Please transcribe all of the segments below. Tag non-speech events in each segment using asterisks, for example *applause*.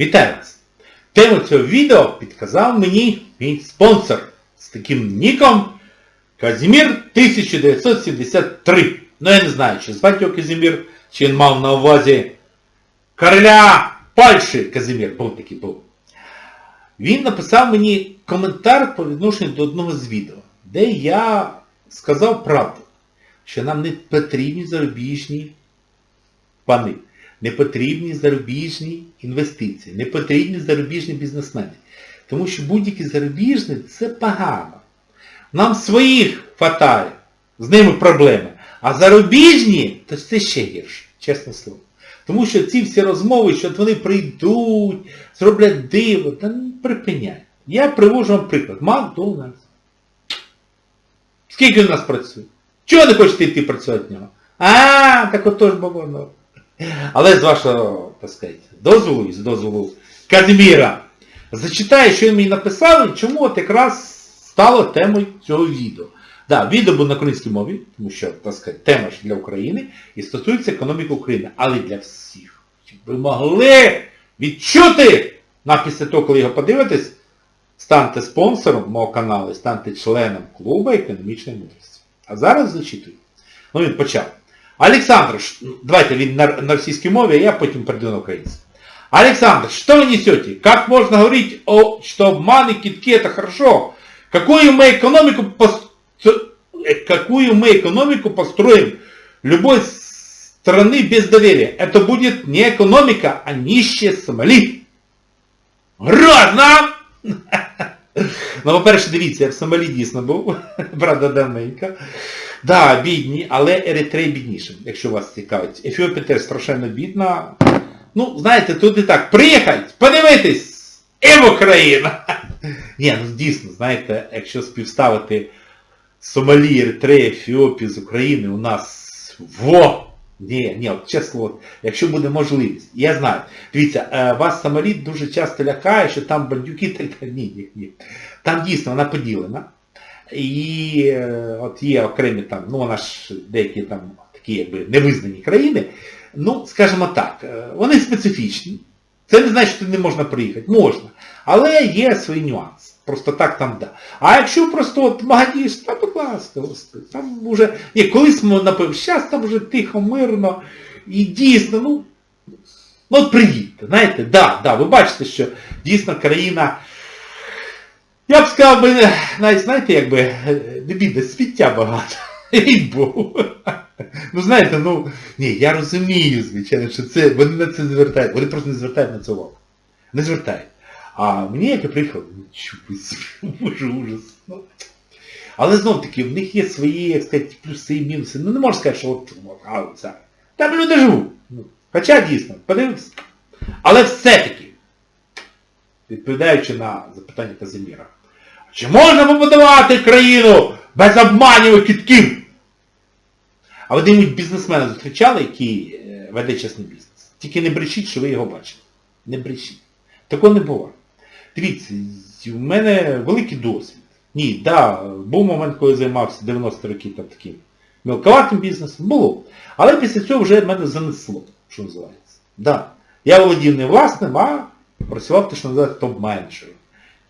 Вітаю вас! Тему цього відео підказав мені мій спонсор з таким ніком Казімір 1973. Ну я не знаю, чи звати його Казімір, чи він мав на увазі короля Польщі Казімір, був такий був. Він написав мені коментар по відношенню до одного з відео, де я сказав правду, що нам не потрібні зарубіжні пани, не потрібні зарубіжні інвестиції, не потрібні зарубіжні бізнесмени. Тому що будь-які зарубіжні це погано. Нам своїх хватає, з ними проблеми. А зарубіжні, то це ще гірше, чесне слово. Тому що ці всі розмови, що вони прийдуть, зроблять диво, та не припиняй. Я привожу вам приклад. Макдональдс. Скільки у нас працює? Чого не хочете йти працювати в нього? А, так отож воно. Але з вашого, так сказати, дозволу з дозволу Казіміра, зачитаю, що він мені написав і чому от якраз стало темою цього відео. Да, відео буде на українській мові, тому що, так сказати, тема ж для України і стосується економіки України, але для всіх. Щоб ви могли відчути, на після того, коли його подивитесь, станьте спонсором мого каналу, станьте членом клубу економічної мудрості. А зараз зачитую. Ну він почав. Александр, ш- давайте він на, на российской мове, а я потом перейду на украинский. Александр, что вы несете? Как можно говорить, о, что обман и китки это хорошо? Какую мы экономику, пос- э, какую мы экономику построим любой страны без доверия? Это будет не экономика, а нищие Сомали. Грозно! *laughs* Ну, по-перше, дивіться, я в Сомалі дійсно був, правда, давненько. Да, бідні, але Еритрея бідніше, якщо вас цікавить. Ефіопія теж страшенно бідна. Ну, знаєте, туди так, приїхать, подивитись, і в Україну. *laughs* Ні, ну дійсно, знаєте, якщо співставити Сомалі, Еритрея, Ефіопію з України, у нас во! Ні, ні, от чесно, якщо буде можливість. Я знаю. Дивіться, е, вас Сомалі дуже часто лякає, що там бандюки так. Ні, ні, ні. Там дійсно вона поділена. І е, от є окремі там, ну вона ж деякі там такі якби невизнані країни, ну, скажімо так, е, вони специфічні. Це не значить, що не можна приїхати. Можна. Але є свої нюанси. Просто так там да. А якщо просто от Магадіш, там, будь ласка, господи, там вже... Ні, колись ми напевно, зараз там вже тихо, мирно. І дійсно, ну, ну от приїдьте, знаєте, да, да, ви бачите, що дійсно країна я б сказав би, навіть, знаєте, якби, е, не бідне, сміття багато. *laughs* І був. Ну знаєте, ну, ні, я розумію, звичайно, що це, вони на це звертають, вони просто не звертають на це увагу. Не звертають. А мені як я приїхав, ну *laughs* боже ужас. Ну. Але знов таки, в них є свої, як сказати, плюси і мінуси. Ну не можна сказати, що от, от а. Там люди живуть. Ну, Хоча дійсно, подивимось. Але все-таки, відповідаючи на запитання Казиміра, чи можна побудувати країну без обманів і кітків? А ви де-небудь бізнесмена зустрічали, який е, веде чесний бізнес? Тільки не брешіть, що ви його бачили. Не брешіть. Такого не буває. Дивіться, у мене великий досвід. Ні, да, був момент, коли я займався 90 років там таким мілковатим бізнесом, було. Але після цього вже мене занесло, що називається. Да. Я володів не власним, а працював те, що називається топ-менеджером.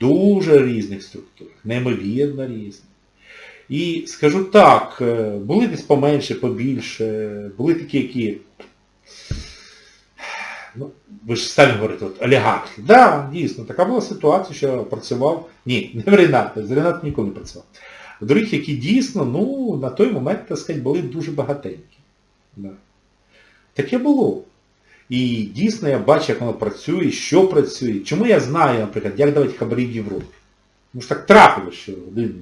Дуже різних структур, неймовірно різних. І скажу так, е, були десь поменше, побільше, були такі, які, ну, ви ж самі говорите, от, олігархи. Так, да, дійсно, така була ситуація, що працював, ні, не в Ренаті, з Ренат ніколи не працював. Других, які дійсно, ну, на той момент, так сказати, були дуже багатенькі. Да. Таке було. І дійсно я бачу, як воно працює, що працює. Чому я знаю, наприклад, як давати хабарі в Європі. Тому що так трапилося, що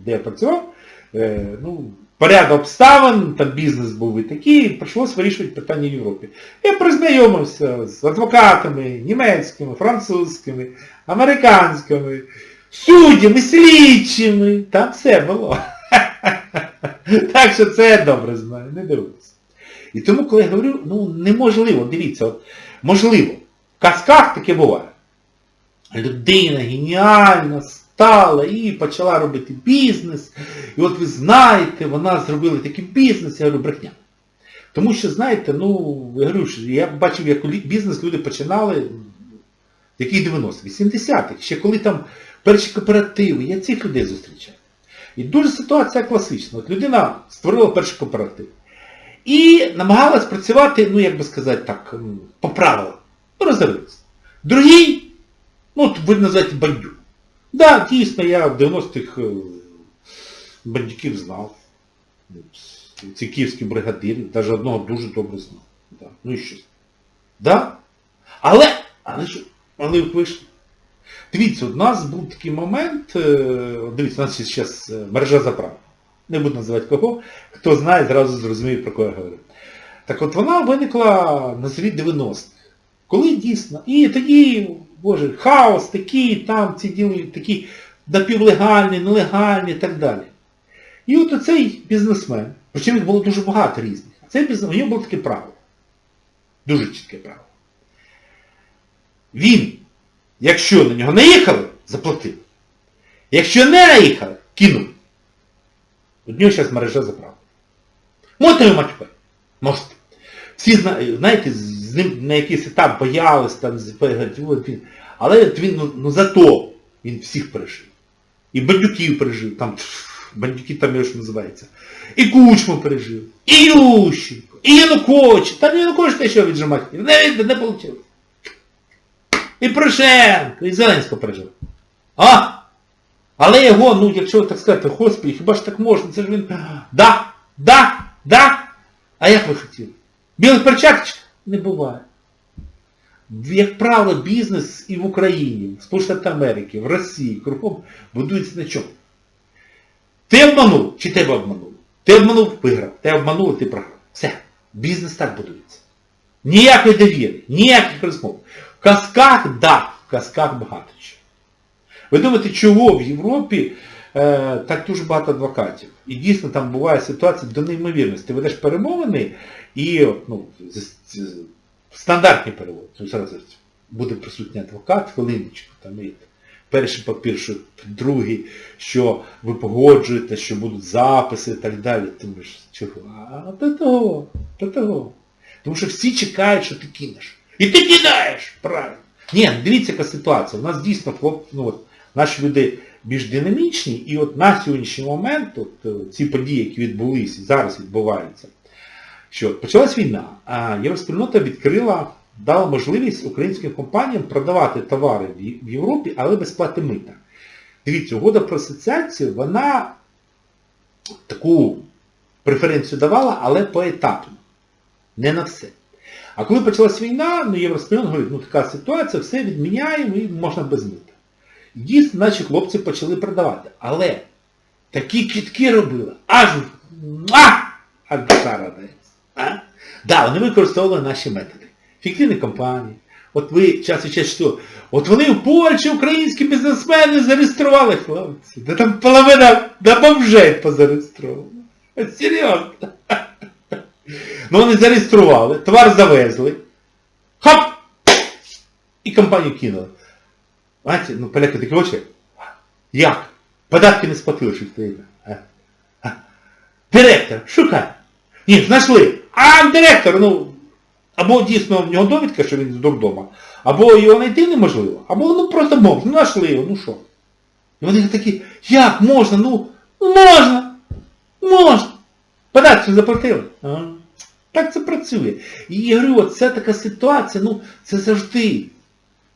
де я працював, е, ну, поряд обставин, там бізнес був і такий, і прийшлося вирішувати питання в Європі. Я признайомився з адвокатами німецькими, французькими, американськими, суддями, слідчими, там все було. *laughs* Так що це я добре знаю, не дивлюся. І тому, коли я говорю, ну неможливо, дивіться, от, можливо, в казках таке буває. Людина геніальна стала і почала робити бізнес. І от ви знаєте, вона зробила такий бізнес, я говорю, брехня. Тому що, знаєте, ну, я говорю, що я бачив, як бізнес люди починали Який 90 80-х, ще коли там перші кооперативи, я цих людей зустрічав. І дуже ситуація класична. От людина створила перший кооператив. І намагалась працювати, ну як би сказати так, по правилам. Ну, розорилась. Другий, ну, ви називаєте бандюк. Так, да, дійсно, я в 90-х е, бандюків знав. Ці київські бригадири, навіть одного дуже добре знав. Да. Ну і щось. Да? Але, але що? Але вийшли. Дивіться, у нас був такий момент, е, дивіться, у нас зараз мережа заправ. Не буду називати кого, хто знає, зразу зрозуміє, про кого я говорю. Так от вона виникла на зрі 90-х. Коли дійсно. І тоді, боже, хаос такий, там ці діли такі напівлегальні, нелегальні і так далі. І от оцей бізнесмен, причому їх було дуже багато різних, цей бізнесмен, у нього було таке правило. Дуже чітке правило. Він, якщо на нього наїхали, заплатив. Якщо не наїхали, кинув. Зараз мережа заправ. Можете його матюкати? Можете. Всі зна- знаєте, з ним на якийсь етап боялись, там, але він, ну, ну зато він всіх пережив. І бандюків пережив, там, бандюки там його ж називається. І Кучму пережив, і Ющенко, і Янукович. Там Янукович те, що віджимати. Не, не вийшло. І Порошенко, і Зеленського пережив. А? Але його, ну, якщо так сказати, господи, хіба ж так можна? Це ж він. Да, да, да. А як ви хотіли? Білих перчаточок? Не буває. Як правило, бізнес і в Україні, в Сполучених Америки, в Росії, кругом будується на чому? Ти обманув, чи тебе обманув? Ти обманув, виграв. Ти обманув, ти програв. Все. Бізнес так будується. Ніякої довіри, ніяких розмов. В казках, да, в казках багато чого. Ви думаєте, чого в Європі е, так дуже багато адвокатів? І дійсно там буває ситуація до неймовірності. Ти ведеш перемовини і ну, стандартні перемовини. Ну, буде присутній адвокат, хвилиночку, там і перший папір, що другий, що ви погоджуєте, що будуть записи і так далі. Ти думаєш, чого? А до того, до того. Тому що всі чекають, що ти кинеш. І ти кидаєш! Правильно. Ні, дивіться, яка ситуація. У нас дійсно хлоп, ну, от, наші люди більш динамічні, і от на сьогоднішній момент от, е, ці події, які відбулися зараз відбуваються, що почалась війна, а Євроспільнота відкрила, дала можливість українським компаніям продавати товари в Європі, але без плати мита. Дивіться, угода про асоціацію, вона таку преференцію давала, але поетапно. Не на все. А коли почалась війна, ну Євроспільнот говорить, ну така ситуація, все відміняємо і можна без мита. І Дійсно, наші хлопці почали продавати. Але такі кітки робили, аж аж душа радується. Да, вони використовували наші методи. Фіктивні компанії. От ви час від часу, що? От вони в Польщі українські бізнесмени зареєстрували хлопці. Да там половина на бомжей позареєстровано. От Серйозно. Ну вони зареєстрували, товар завезли. Хоп! І компанію кинули. Знаєте, ну поляки такі очі. Як? Податки не сплатили, що стоїть. Директор, шукай. Ні, знайшли. А директор, ну, або дійсно в нього довідка, що він з дурдома, або його знайти неможливо, або ну просто бомж, ну знайшли його, ну що. І вони такі, як можна, ну, ну можна, можна. Податки заплатили. Так це працює. І я говорю, от це така ситуація, ну це завжди.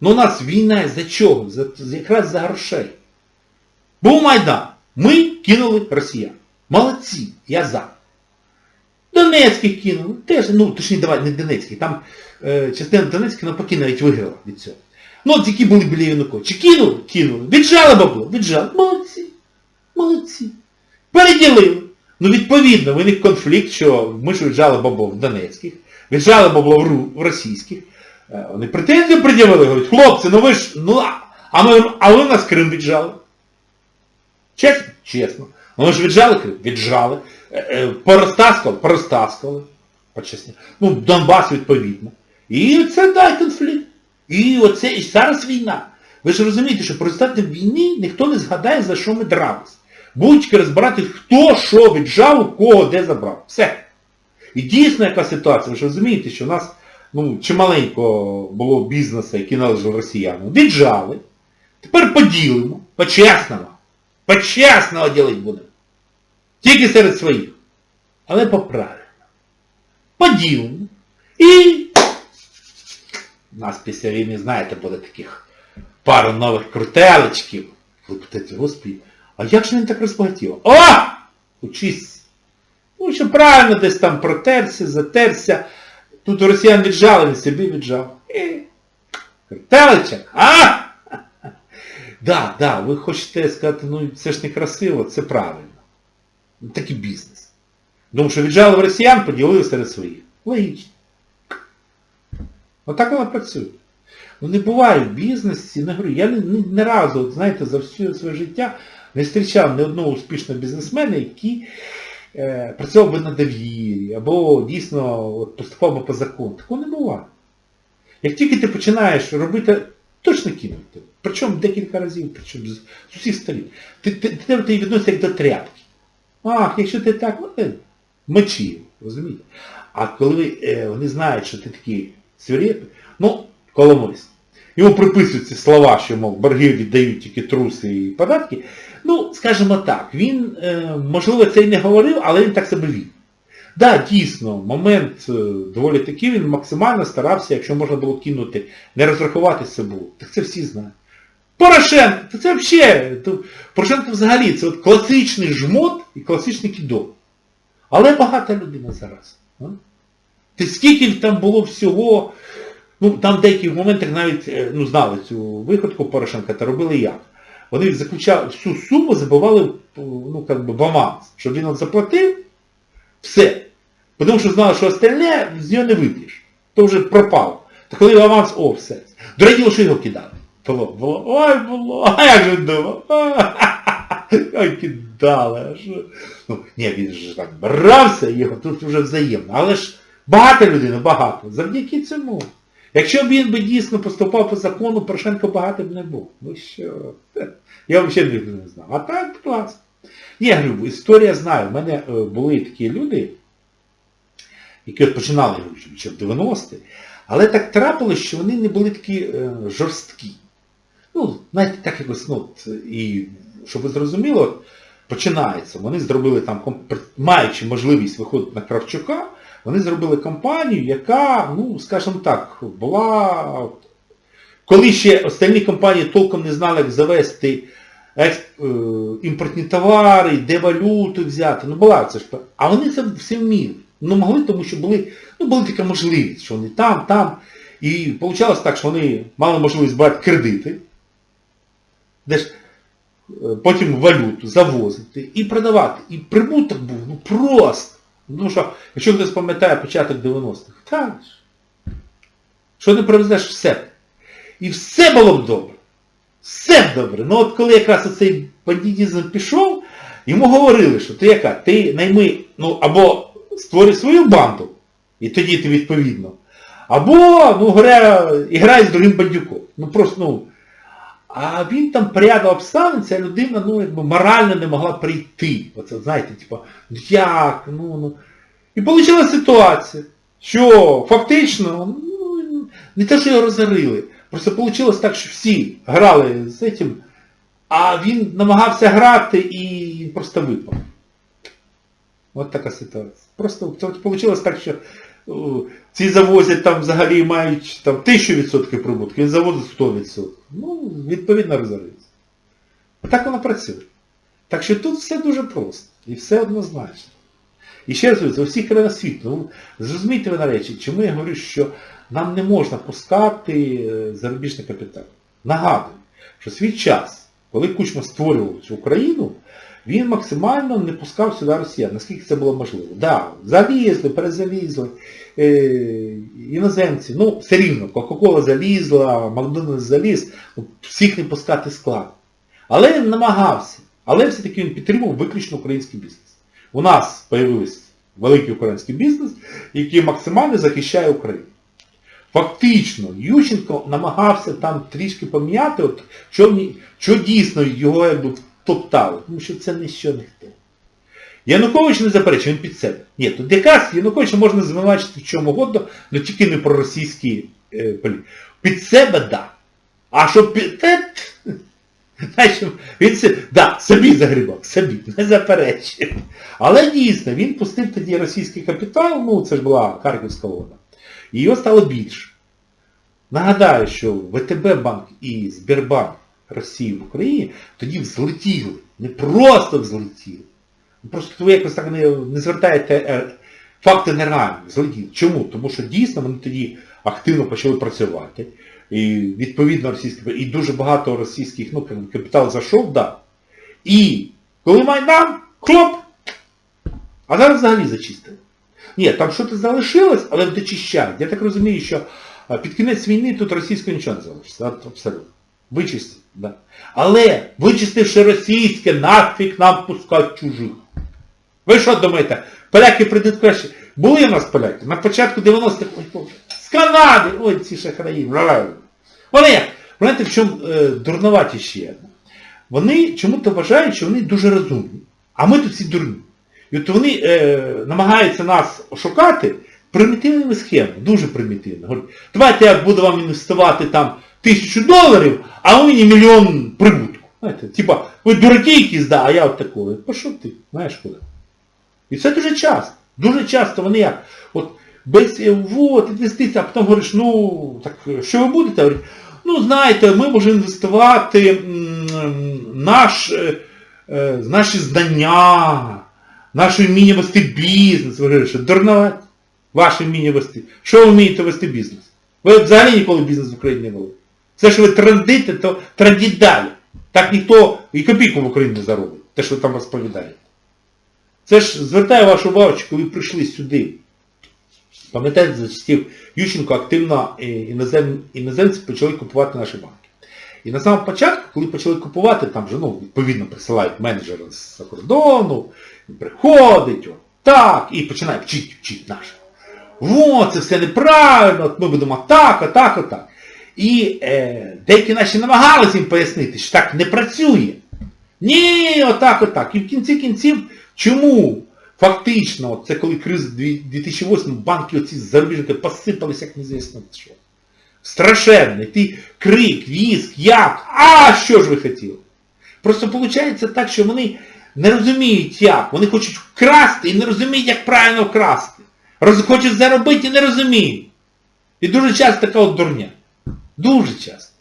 Ну у нас війна за чого? За, якраз за грошей. Був Майдан. Ми кинули росіян. Молодці, я за. Донецьких кинули. Теж, ну, точніше, давай, не Донецьких. Там е, частина Донецьких навпаки навіть виграла від цього. Ну, от які були біля Януковича. Кинули? Кинули. Віджали бабло? Віджали. Молодці. Молодці. Переділили. Ну, відповідно, виник конфлікт, що ми ж віджали бабло в Донецьких, віджали бабло в російських. Е, Вони претензії пред'явили, говорять, хлопці, ну ви ж, ну, а- ми, а ви в нас Крим віджали. Чесно? Чесно. Ну ви ж віджали Крим? Віджали. Е, е, Порозтаскували? Порозтаскували. Ну, Донбас відповідно. І це дай конфлікт. І оце, і зараз війна. Ви ж розумієте, що по результатам війни ніхто не згадає, за що ми дрались. Будь тільки розбирати, хто що віджав, кого де забрав. Все. І дійсно яка ситуація, ви ж розумієте, що у нас ну, чималенько було бізнесу, який належав росіянам, віджали. Тепер поділимо, по-чесному. По-чесному ділити будемо. Тільки серед своїх. Але по-правильному. Поділимо. І нас після війни, знаєте, буде таких пару нових крутелечків. Ви питаєте, господи, а як же він так розбагатів? О! Учись! Ну, що правильно десь там протерся, затерся. Тут росіян віджали, собі віджав. І... А? Да, да, ви хочете сказати, ну це ж не красиво, це правильно. Ну, такий бізнес. Тому що віджали в росіян, поділили серед своїх. Логічно. Отак воно працює. Ну не буває в бізнесі, не говорю, я не, не, не разу, от, знаєте, за все своє життя не зустрічав ні одного успішного бізнесмена, який е, працював би на довір'ї, або дійсно от, поступав би по закону. Такого не буває. Як тільки ти починаєш робити, точно кинуть тебе. Причому декілька разів, причому з, з усіх сторін. Ти, ти, ти, ти, ти як до тряпки. Ах, якщо ти так, ну, ти мочі, розумієте? А коли е, вони знають, що ти такий свирепий, ну, коломойсь. Йому приписують ці слова, що, мов, борги віддають тільки труси і податки. Ну, скажімо так, він, е, можливо, це й не говорив, але він так себе вів. Так, да, дійсно, момент е, доволі такий, він максимально старався, якщо можна було кинути, не розрахувати собою. Так це всі знають. Порошенко, то це взагалі, Порошенко взагалі, це от класичний жмот і класичний кідок. Але багата людина зараз. Ти скільки там було всього, ну там в деяких моментах навіть е, ну, знали цю виходку Порошенка та робили як. Вони заключали всю суму, забивали ну, как би, в аванс, щоб він от заплатив, все. Тому що знали, що остальне з нього не вип'єш. То вже пропало. Та коли аванс, о, все. До речі, що його кидали. Було, було, ой, було, а як же думав? *laughs* Ой, кидали. Ну, ні, він ж так брався, його тут вже взаємно. Але ж багато людина, багато. Завдяки цьому. Якщо б він би дійсно поступав по закону, Порошенко багато б не був. Ну що? *laughs* Я взагалі не знав. А так, клас. Ні, говорю, історія знаю. У мене е, були такі люди, які от починали ще в 90-ті, але так трапилось, що вони не були такі е, жорсткі. Ну, знаєте, так якось, ну, і щоб ви зрозуміли, от, починається. Вони зробили там, маючи можливість виходити на Кравчука, вони зробили компанію, яка, ну, скажімо так, була... Коли ще остальні компанії толком не знали, як завести е, імпортні товари, де валюту взяти, ну була це ж. А вони це все вміли. Ну могли, тому що були, ну, була така можливість, що вони там, там. І вийшло так, що вони мали можливість брати кредити, де ж потім валюту завозити і продавати. І прибуток був ну просто. Ну що, якщо хтось пам'ятає початок 90-х, так. Що не привезеш все. І все було б добре. Все б добре. Ну от коли якраз оцей бандитізм пішов, йому говорили, що ти яка, ти найми, ну або створюй свою банду, і тоді ти відповідно. Або, ну, грай, і грай з другим бандюком. Ну просто, ну. А він там по ряду обставин, ця людина, ну, якби морально не могла прийти. Оце, знаєте, типу, ну як, ну, ну. І вийшла ситуація, що фактично, ну, не те, що його розорили, просто вийшло так, що всі грали з цим, а він намагався грати і просто випав. От така ситуація. Просто вийшло так, що ці завозять там взагалі мають там, 1000% прибутку, він завозить 100%. Ну, відповідно розориться. Так воно працює. Так що тут все дуже просто. І все однозначно. І ще раз у всіх країнах світу. Ну, зрозумійте ви на речі, чому я говорю, що нам не можна пускати зарубіжний капітал. Нагадую, що свій час, коли Кучма створював цю Україну, він максимально не пускав сюди росіян, наскільки це було можливо. Так, да, залізли, перезалізли, е, іноземці, ну, все рівно, Кока-Кола залізла, Макдональдс заліз, всіх не пускати склад. Але він намагався. Але все-таки він підтримував виключно український бізнес. У нас з'явився великий український бізнес, який максимально захищає Україну. Фактично, Ющенко намагався там трішки поміняти, що, що дійсно його якби топтали, тому що це не що ніхто. Янукович не заперечує, він під себе. Ні, тут якраз Януковича можна звинувачити в чому угодно, але тільки не про російські е, полі. Під себе, так. Да. А що під... Та, Знаєш, він да, собі загрібав, собі, не заперечує. Але дійсно, він пустив тоді російський капітал, ну це ж була Харківська вода. І його стало більше. Нагадаю, що ВТБ банк і Сбербанк Росії в Україні тоді взлетіли. Не просто взлетіли. Ну, Просто ви якось так не, не звертаєте е, факти нереальні. Взлетіли. Чому? Тому що дійсно вони тоді активно почали працювати. І відповідно російські, і дуже багато російських, ну, капітал зайшов, да. І коли Майдан, хлоп! А зараз взагалі зачистили. Ні, там щось залишилось, але дочищають. Я так розумію, що під кінець війни тут російського нічого не залишиться. Абсолютно. Вичистить, да. Але вичистивши російське, нафіг нам пускати чужих. Ви що думаєте? Поляки прийдуть краще. Були у нас поляки? На початку 90-х, ой, Боже, з Канади, ой, ці шахраї. бла. Вони? Знаєте, в чому е, дурноваті ще? Вони чому-то вважають, що вони дуже розумні. А ми тут всі дурні. І от вони е, намагаються нас ошукати примітивними схемами, дуже примітивно. Говорять, давайте я буду вам інвестувати там тисячу доларів, а ви мені мільйон прибутку. Знаєте, типа, ви дураки якісь, да, а я от такий. Пішов ти, знаєш куди. І це дуже часто. Дуже часто вони як? От без е, вот, інвестицій, а потім говориш, ну, так що ви будете? Говорять, ну знаєте, ми можемо інвестувати наш, е, е, наші знання, наше вміння вести бізнес. Ви говорите, що ваше вміння вести. Що ви вмієте вести бізнес? Ви взагалі ніколи бізнес в Україні не вели. Все, що ви трендите, то трендіть далі. Так ніхто і копійку в Україні не заробить, те, що ви там розповідаєте. Це ж звертаю вашу увагу, коли прийшли сюди, пам'ятаєте, за часів Ющенко активно е, інозем, іноземці почали купувати наші банки. І на самому початку, коли почали купувати, там же, ну, відповідно, присилають менеджера з кордону, він приходить, от так, і починає вчити, вчити наше. О, це все неправильно, от ми будемо так, отак, отак. І е, деякі наші намагалися їм пояснити, що так не працює. Ні, отак, отак. І в кінці кінців, чому фактично, це коли криза 2008, банки оці зарубіжники посипалися, як незвісно що. Страшенний, ти крик, віск, як, а що ж ви хотіли? Просто виходить так, що вони не розуміють як. Вони хочуть вкрасти і не розуміють, як правильно вкрасти. Роз, хочуть заробити і не розуміють. І дуже часто така от дурня. Дуже часто.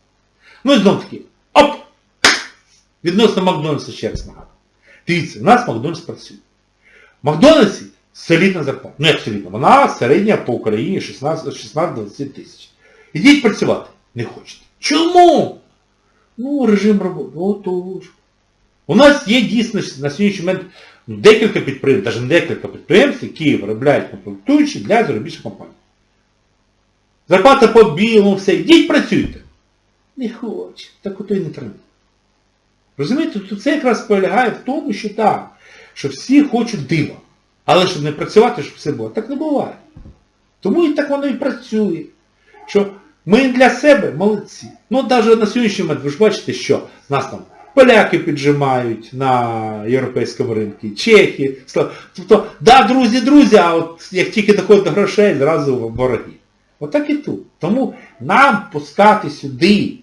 Ну і знов таки, оп! Відносно Макдональдса ще раз нагадую. Дивіться, у нас Макдональдс працює. В Макдональдсі солідна зарплата. Ну як солідна? Вона середня по Україні 16-20 тисяч. Ідіть працювати. Не хочете. Чому? Ну, режим роботи. Отож. У нас є дійсно на сьогоднішній момент ну, декілька підприємств, навіть декілька підприємств, які виробляють комплектуючі для заробітних компаній. Зарплата по білому, все. Ідіть працюйте. Не хоче. Так ото і не треба. Розумієте, тут це якраз полягає в тому, що так, що всі хочуть дива. Але щоб не працювати, щоб все було. Так не буває. Тому і так воно і працює. Що ми для себе молодці. Ну, навіть на сьогоднішній момент, ви ж бачите, що нас там поляки піджимають на європейському ринку, чехи. Тобто, да, друзі, друзі, а от як тільки доходить до грошей, зразу вороги. Отак і тут. Тому нам пускати сюди,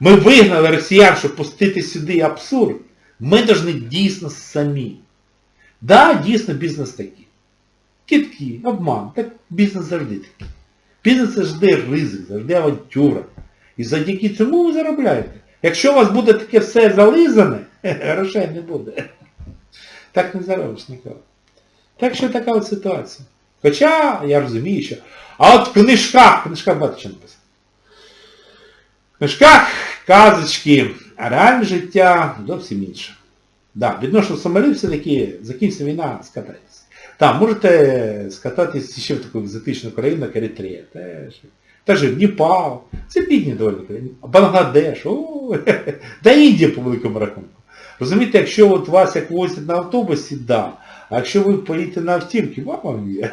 ми вигнали росіян, щоб пустити сюди абсурд. Ми повинні дійсно самі. Да, дійсно бізнес такий. Кітки, обман, так бізнес завжди такий. Бізнес завжди ризик, завжди авантюра. І завдяки цьому ви заробляєте. Якщо у вас буде таке все зализане, *laughs* грошей не буде. Так не заробиш ніколи. Так що така от ситуація. Хоча я розумію, що... А от в книжках, в книжках багато чого написано. В книжках казочки, а реальне життя зовсім інше. Да, відносно Сомалі все-таки закінчиться війна, скатайтесь. Так, можете скататись ще в таку екзотичну країну, як Еритрея. Теж. Теж Непал. Це бідні доволі країни. Бангладеш. О, *laughs* да Індія по великому рахунку. Розумієте, якщо от вас як возять на автобусі, да. А якщо ви поїдете на автівки, вам є.